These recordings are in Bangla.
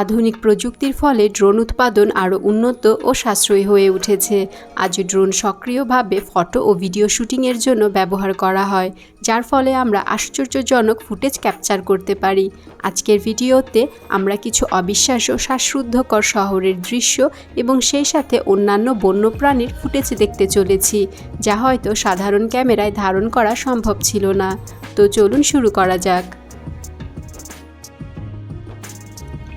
আধুনিক প্রযুক্তির ফলে ড্রোন উৎপাদন আরও উন্নত ও সাশ্রয়ী হয়ে উঠেছে। আজ ড্রোন সক্রিয়ভাবে ফটো ও ভিডিও শুটিংয়ের জন্য ব্যবহার করা হয়, যার ফলে আমরা আশ্চর্যজনক ফুটেজ ক্যাপচার করতে পারি। আজকের ভিডিওতে আমরা কিছু অবিশ্বাস্য, শ্বাসরুদ্ধকর শহরের দৃশ্য এবং সেই সাথে অন্যান্য বন্যপ্রাণীর ফুটেজ দেখতে চলেছি, যা হয়তো সাধারণ ক্যামেরায় ধারণ করা সম্ভব ছিল না। তো চলুন শুরু করা যাক।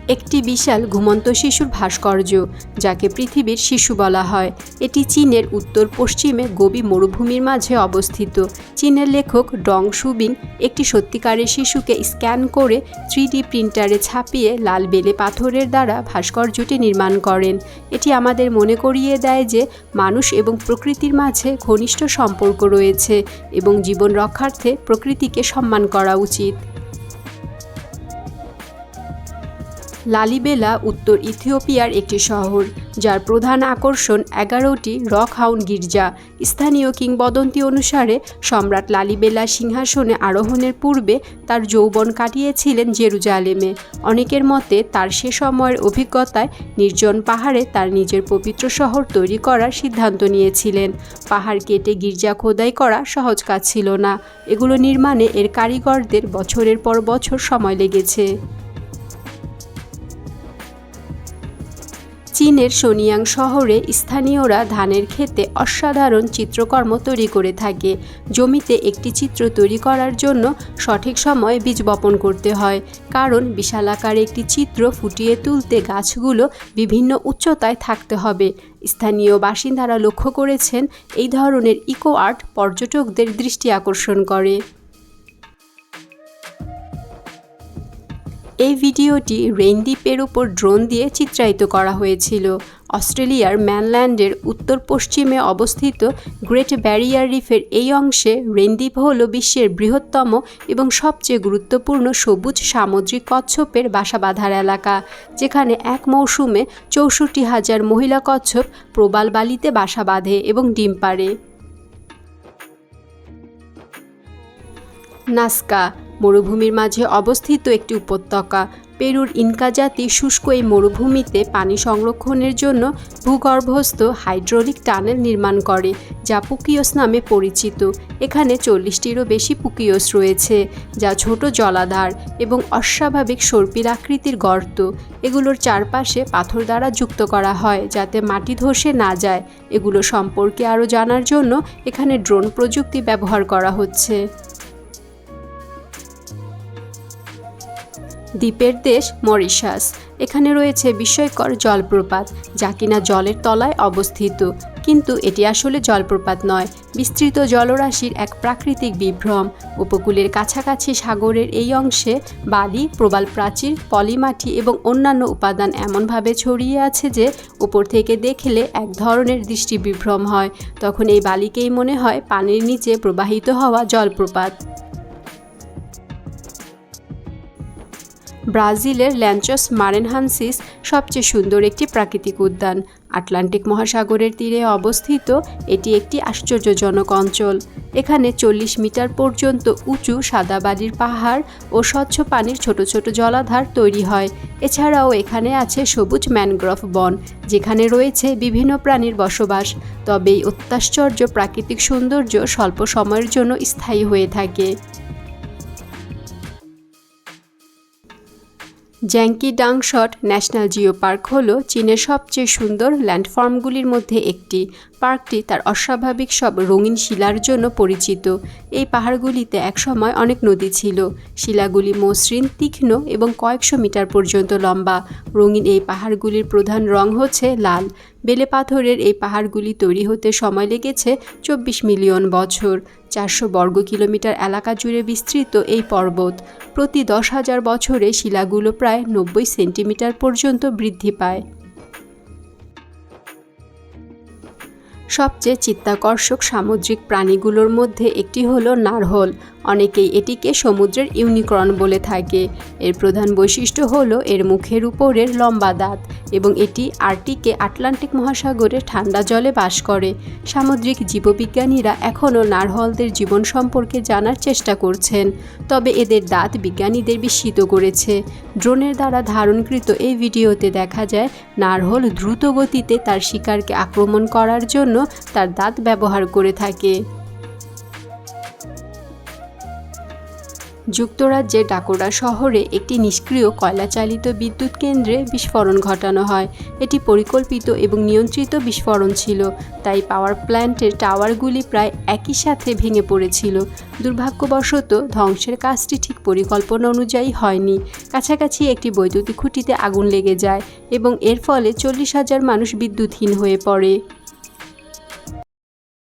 একটি বিশাল ঘুমন্ত শিশুর ভাস্কর্য, যাকে পৃথিবীর শিশু বলা হয়। এটি চীনের উত্তর পশ্চিমে গোবি মরুভূমির মাঝে অবস্থিত। চীনের লেখক ডং সুবিং একটি সত্যিকারের শিশুকে স্ক্যান করে থ্রি প্রিন্টারে ছাপিয়ে লাল বেলে পাথরের দ্বারা ভাস্কর্যটি নির্মাণ করেন। এটি আমাদের মনে করিয়ে দেয় যে মানুষ এবং প্রকৃতির মাঝে ঘনিষ্ঠ সম্পর্ক রয়েছে এবং জীবন রক্ষার্থে প্রকৃতিকে সম্মান করা উচিত। লালিবেলা উত্তর ইথিওপিয়ার একটি শহর, যার প্রধান আকর্ষণ এগারোটি রক হাউন গির্জা। স্থানীয় কিংবদন্তি অনুসারে, সম্রাট লালিবেলা সিংহাসনে আরোহণের পূর্বে তার যৌবন কাটিয়েছিলেন জেরুজালেমে। অনেকের মতে, তার সে সময়ের অভিজ্ঞতায় নির্জন পাহাড়ে তার নিজের পবিত্র শহর তৈরি করার সিদ্ধান্ত নিয়েছিলেন। পাহাড় কেটে গির্জা খোদাই করা সহজ কাজ ছিল না। এগুলো নির্মাণে এর কারিগরদের বছরের পর বছর সময় লেগেছে। চীনের সোনিয়াং শহরে স্থানীয়রা ধানের ক্ষেতে অসাধারণ চিত্রকর্ম তৈরি করে থাকে। জমিতে একটি চিত্র তৈরি করার জন্য সঠিক সময় বীজ বপন করতে হয়, কারণ বিশালাকার একটি চিত্র ফুটিয়ে তুলতে গাছগুলো বিভিন্ন উচ্চতায় থাকতে হবে। স্থানীয় বাসিন্দারা লক্ষ্য করেছেন, এই ধরনের ইকো আর্ট পর্যটকদের দৃষ্টি আকর্ষণ করে। এই ভিডিওটি রেইনদ্বীপের উপর ড্রোন দিয়ে চিত্রায়িত করা হয়েছিল। অস্ট্রেলিয়ার ম্যানল্যান্ডের উত্তর পশ্চিমে অবস্থিত গ্রেট ব্যারিয়ার রিফের এই অংশে রেইনদ্বীপ হল বিশ্বের বৃহত্তম এবং সবচেয়ে গুরুত্বপূর্ণ সবুজ সামুদ্রিক কচ্ছপের বাসা বাঁধার এলাকা, যেখানে এক মৌসুমে চৌষট্টি হাজার মহিলা কচ্ছপ প্রবাল বালিতে বাসা বাঁধে এবং ডিম পাড়ে। নাস্কা, মরুভূমির মাঝে অবস্থিত একটি উপত্যকা। পেরুর ইনকা জাতি শুষ্ক এই মরুভূমিতে পানি সংরক্ষণের জন্য ভূগর্ভস্থ হাইড্রোলিক টানেল নির্মাণ করে, যা পুকিয়স নামে পরিচিত। এখানে চল্লিশটিরও বেশি পুকিয়স রয়েছে, যা ছোট জলাধার এবং অস্বাভাবিক সর্পিল আকৃতির গর্ত। এগুলোর চারপাশে পাথর দ্বারা যুক্ত করা হয়, যাতে মাটি ধসে না যায়। এগুলো সম্পর্কে আরও জানার জন্য এখানে ড্রোন প্রযুক্তি ব্যবহার করা হচ্ছে। দ্বীপের দেশ মরিশাস। এখানে রয়েছে বিস্ময়কর জলপ্রপাত, যা কিনা জলের তলায় অবস্থিত। কিন্তু এটি আসলে জলপ্রপাত নয়, বিস্তৃত জলরাশির এক প্রাকৃতিক বিভ্রম। উপকূলের কাছাকাছি সাগরের এই অংশে বালি, প্রবাল প্রাচীর, পলিমাটি এবং অন্যান্য উপাদান এমনভাবে ছড়িয়ে আছে যে, উপর থেকে দেখলে এক ধরনের দৃষ্টি বিভ্রম হয়। তখন এই বালিকেই মনে হয় পানির নিচে প্রবাহিত হওয়া জলপ্রপাত। ব্রাজিলের ল্যাঞ্চস মারেনহানসিস সবচেয়ে সুন্দর একটি প্রাকৃতিক উদ্যান। আটলান্টিক মহাসাগরের তীরে অবস্থিত, এটি একটি আশ্চর্যজনক অঞ্চল। এখানে চল্লিশ মিটার পর্যন্ত উঁচু সাদা বাড়ির পাহাড় ও স্বচ্ছ পানির ছোট ছোট জলাধার তৈরি হয়। এছাড়াও এখানে আছে সবুজ ম্যানগ্রোভ বন, যেখানে রয়েছে বিভিন্ন প্রাণীর বসবাস। তবে এই অত্যাশ্চর্য প্রাকৃতিক সৌন্দর্য স্বল্প সময়ের জন্য স্থায়ী হয়ে থাকে। জ্যাঙ্কি ডাংশট ন্যাশনাল জিও পার্ক হল চীনের সবচেয়ে সুন্দর ল্যান্ডফর্মগুলির মধ্যে একটি। পার্কটি তার অস্বাভাবিক সব রঙিন শিলার জন্য পরিচিত। এই পাহাড়গুলিতে একসময় অনেক নদী ছিল। শিলাগুলি মসৃণ, তীক্ষ্ণ এবং কয়েকশো মিটার পর্যন্ত লম্বা। রঙিন এই পাহাড়গুলির প্রধান রং হচ্ছে লাল। বেলে পাথরের এই পাহাড়গুলি তৈরি হতে সময় লেগেছে চব্বিশ মিলিয়ন বছর। চারশো বর্গ কিলোমিটার এলাকা জুড়ে বিস্তৃত এই পর্বত। প্রতি দশ হাজার বছরে শিলাগুলো প্রায় নব্বই সেন্টিমিটার পর্যন্ত বৃদ্ধি পায়। সবচেয়ে চিত্তাকর্ষক সামুদ্রিক প্রাণীগুলোর মধ্যে একটি হলো নারহল। অনেকেই এটিকে সমুদ্রের ইউনিকর্ন বলে থাকে। এর প্রধান বৈশিষ্ট্য হল এর মুখের উপরের লম্বা দাঁত এবং এটি আর্টিকে আটলান্টিক মহাসাগরের ঠান্ডা জলে বাস করে। সামুদ্রিক জীববিজ্ঞানীরা এখনও নারহলদের জীবন সম্পর্কে জানার চেষ্টা করছেন, তবে এদের দাঁত বিজ্ঞানীদের বিস্মিত করেছে। ড্রোনের দ্বারা ধারণকৃত এই ভিডিওতে দেখা যায়, নারহল দ্রুত গতিতে তার শিকারকে আক্রমণ করার জন্য তার দাঁত ব্যবহার করে থাকে। যুক্তরাজ্যের ডাকোরা শহরে একটি নিষ্ক্রিয় কয়লাচালিত বিদ্যুৎ কেন্দ্রে বিস্ফোরণ ঘটানো হয়। এটি পরিকল্পিত এবং নিয়ন্ত্রিত বিস্ফোরণ ছিল, তাই পাওয়ার প্ল্যান্টের টাওয়ারগুলি প্রায় একই সাথে ভেঙে পড়েছিল। দুর্ভাগ্যবশত ধ্বংসের কাজটি ঠিক পরিকল্পনা অনুযায়ী হয়নি। কাছাকাছি একটি বৈদ্যুতিক খুঁটিতে আগুন লেগে যায় এবং এর ফলে চল্লিশ হাজার মানুষ বিদ্যুৎহীন হয়ে পড়ে।